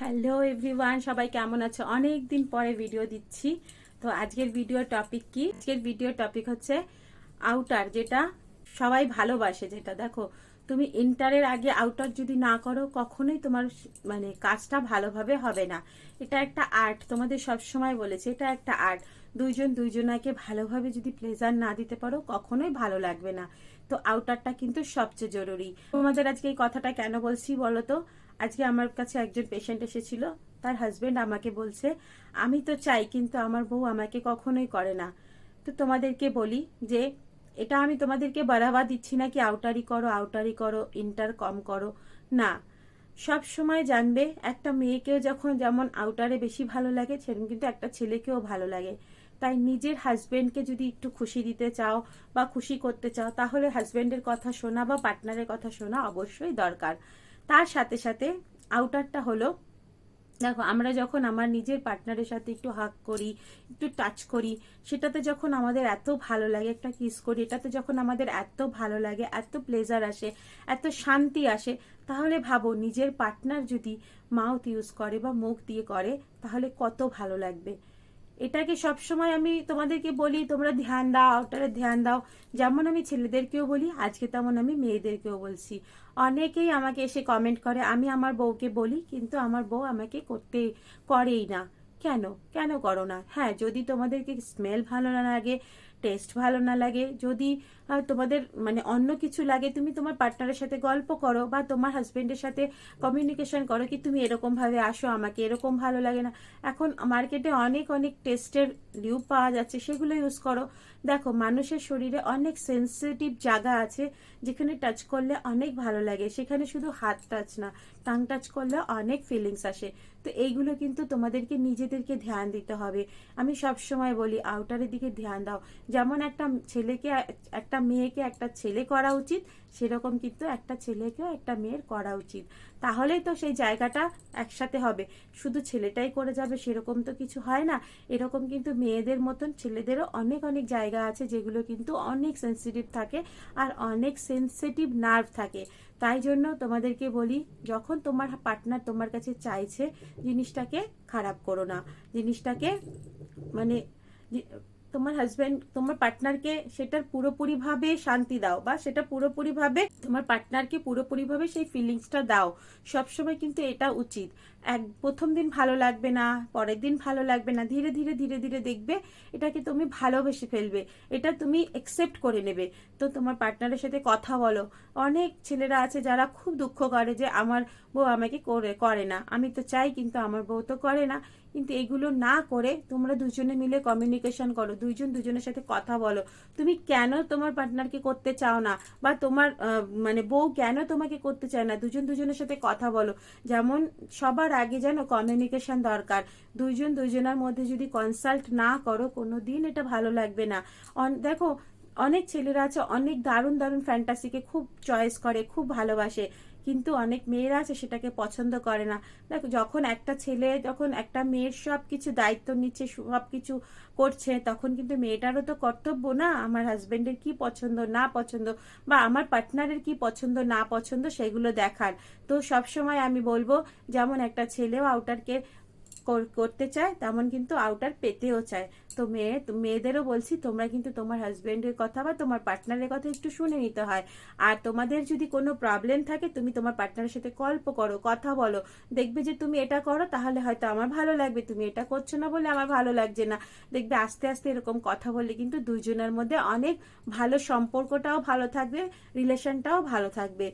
Hello everyone সবাই কেমন আছো? অনেক দিন পরে ভিডিও দিচ্ছি। তো আজকের ভিডিও টপিক কি? আজকের ভিডিও টপিক হচ্ছে আউটার যেটা সবাই ভালোবাসে, যেটা দেখো, তুমি ইন্টারের আগে আউটার যদি না করো, কখনোই তোমার মানে কাজটা ভালোভাবে হবে না। এটা একটা আর্ট তোমাদের সব সময় বলেছে, এটা একটা আর্ট দুইজন দুইজনাকে ভালোভাবে যদি প্লেজার না দিতে পারো, কখনোই ভালো লাগবে না। তো আউটারটা কিন্তু সবচেয়ে জরুরি। তোমাদের আজকে এই কথাটা কেন বলছি বলো তো? আজকে আমার কাছে একজন পেশেন্ট এসেছিল, তার হাজবেন্ড আমাকে বলছে, আমি তো চাই, কিন্তু আমার বউ আমাকে কখনোই করে না। তো তোমাদেরকে বলি যে, এটা আমি তোমাদেরকে বাড়াবা দিচ্ছি না কি আউটারি করো আউটারি করো ইন্টার কম করো। না, সব সময় জানবে, একটা মেয়েকেও যখন যেমন আউটারে বেশি ভালো লাগে, সেরকম কিন্তু একটা ছেলেকেও ভালো লাগে। তাই নিজের হাজবেন্ডকে যদি একটু খুশি দিতে চাও বা খুশি করতে চাও, তাহলে হাজবেন্ডের কথা শোনা বা পার্টনারের কথা শোনা অবশ্যই দরকার। তার সাথে সাথে আউটারটা হলো, দেখো আমরা যখন আমার নিজের পার্টনারের সাথে একটু হাক করি, একটু টাচ করি, সেটাতে যখন আমাদের এত ভালো লাগে একটা কিস করি, এটাতে যখন আমাদের এত ভালো লাগে, এত প্লেজার আসে, এত শান্তি আসে, তাহলে ভাবো নিজের পার্টনার যদি মাউথ ইউজ করে বা মুখ দিয়ে করে, তাহলে কত ভালো লাগবে। এটাকে সবসময় আমি তোমাদেরকে বলি, তোমরা ধ্যান দাও আউটারে ধ্যান দাও। যেমন আমি ছেলেদেরকেও বলি, আজকে তেমন আমি মেয়েদেরকেও বলছি। অনেকেই আমাকে এসে কমেন্ট করে, আমি আমার বউকে বলি, কিন্তু আমার বউ আমাকে করতে করেই না। কেন? কেন করো না? হ্যাঁ যদি তোমাদেরকে স্মেল ভালো না লাগে টেস্ট ভালো না লাগে, যদি তোমাদের মানে অন্য কিছু লাগে, তুমি তোমার পার্টনারের সাথে গল্প করো বা তোমার হাজবেন্ডের সাথে কমিউনিকেশন করো কি তুমি এরকম ভাবে আসো, আমাকে এরকম ভালো লাগে না। এখন মার্কেটে অনেক অনেক টেস্টের লিউব পাওয়া যাচ্ছে, সেগুলো ইউজ করো। দেখো, মানুষের শরীরে অনেক সেন্সিটিভ জায়গা আছে, যেখানে টাচ করলে অনেক ভালো লাগে। সেখানে শুধু হাত টাচ না টাং টাচ করলে অনেক ফিলিংস আসে। তো এইগুলো কিন্তু তোমাদেরকে নিজেদেরকে ধ্যান দিতে হবে। আমি সব সময় বলি আউটারের দিকে ধ্যান দাও। যেমন একটা ছেলেকে, একটা মেয়েকে একটা ছেলে করা উচিত, সেরকম কিন্তু একটা ছেলেকেও একটা মেয়ের করা উচিত। তাহলেই তো সেই জায়গাটা একসাথে হবে। শুধু ছেলেটাই করে যাবে সেরকম তো কিছু হয় না। এরকম কিন্তু মেয়েদের মতন ছেলেদেরও অনেক অনেক জায়গা আছে যেগুলো কিন্তু অনেক সেন্সিটিভ থাকে আর অনেক সেন্সিটিভ নার্ভ থাকে। তাই জন্য তোমাদেরকে বলি, যখন তোমার পার্টনার তোমার কাছে চাইছে জিনিসটাকে খারাপ করো না। জিনিসটাকে মানে তোমার হাজবেন্ড তোমার পার্টনারকে সেটার পুরোপুরিভাবে শান্তি দাও বা সেটা পুরোপুরিভাবে তোমার পার্টনারকে পুরোপুরিভাবে সেই ফিলিংসটা দাও। সবসময় কিন্তু এটা উচিত। এক, প্রথম দিন ভালো লাগবে না, পরের দিন ভালো লাগবে না, ধীরে ধীরে ধীরে ধীরে দেখবে এটাকে তুমি ভালোবেসে ফেলবে, এটা তুমি একসেপ্ট করে নেবে। তো তোমার পার্টনারের সাথে কথা বলো। অনেক ছেলেরা আছে যারা খুব দুঃখ করে যে, আমার বউ আমাকে করে করে না। আমি তো চাই কিন্তু আমার বউ তো করে না। কিন্তু এগুলো না করে তোমরা দুজনে মিলে কমিউনিকেশন করো, দুইজন দুজনের সাথে কথা বলো। তুমি কেন তোমার পার্টনারকে করতে চাও না? বা তোমার মানে বউ কেন তোমাকে করতে চায় না? দুজন দুজনের সাথে কথা বলো। যেমন সবার আগে যেন কমিউনিকেশন দরকার। দুইজন দুজনের মধ্যে যদি কনসাল্ট না করো কোনো দিন এটা ভালো লাগবে না। দেখো অনেক ছেলেরা আছে, অনেক দারুণ দারুণ ফ্যান্টাসিকে খুব চয়েস করে, খুব ভালোবাসে। কিন্তু অনেক মেয়েরা আছে সেটাকে পছন্দ করে না। দেখো, যখন একটা ছেলে, যখন একটা মেয়ের সব কিছু দায়িত্ব নিচ্ছে সব কিছু করছে, তখন কিন্তু মেয়েটারও তো কর্তব্য না, আমার হাজবেন্ডের কি পছন্দ, না পছন্দ, বা আমার পার্টনারের কি পছন্দ, না পছন্দ, সেগুলো দেখার। তো সব সময় আমি বলব, যেমন একটা ছেলেও আউটারকে করতে চায়, তেমন কিন্তু আউটার পেতেও চায়। তো মেয়ে, মেয়েদেরও বলছি, তোমরা কিন্তু তোমার হাজব্যান্ডের কথা বা তোমার পার্টনারের কথা একটু শুনে নিতে হয়। আর তোমাদের যদি কোনো প্রবলেম থাকে, তুমি তোমার পার্টনারের সাথে গল্প করো, কথা বলো। দেখবে যে তুমি এটা করো, তাহলে হয়তো আমার ভালো লাগবে। তুমি এটা করছ না বলে আমার ভালো লাগছে না। দেখবে আস্তে আস্তে এরকম কথা বললে কিন্তু দুইজনের মধ্যে অনেক ভালো সম্পর্কটাও ভালো থাকবে রিলেশনটাও ভালো থাকবে।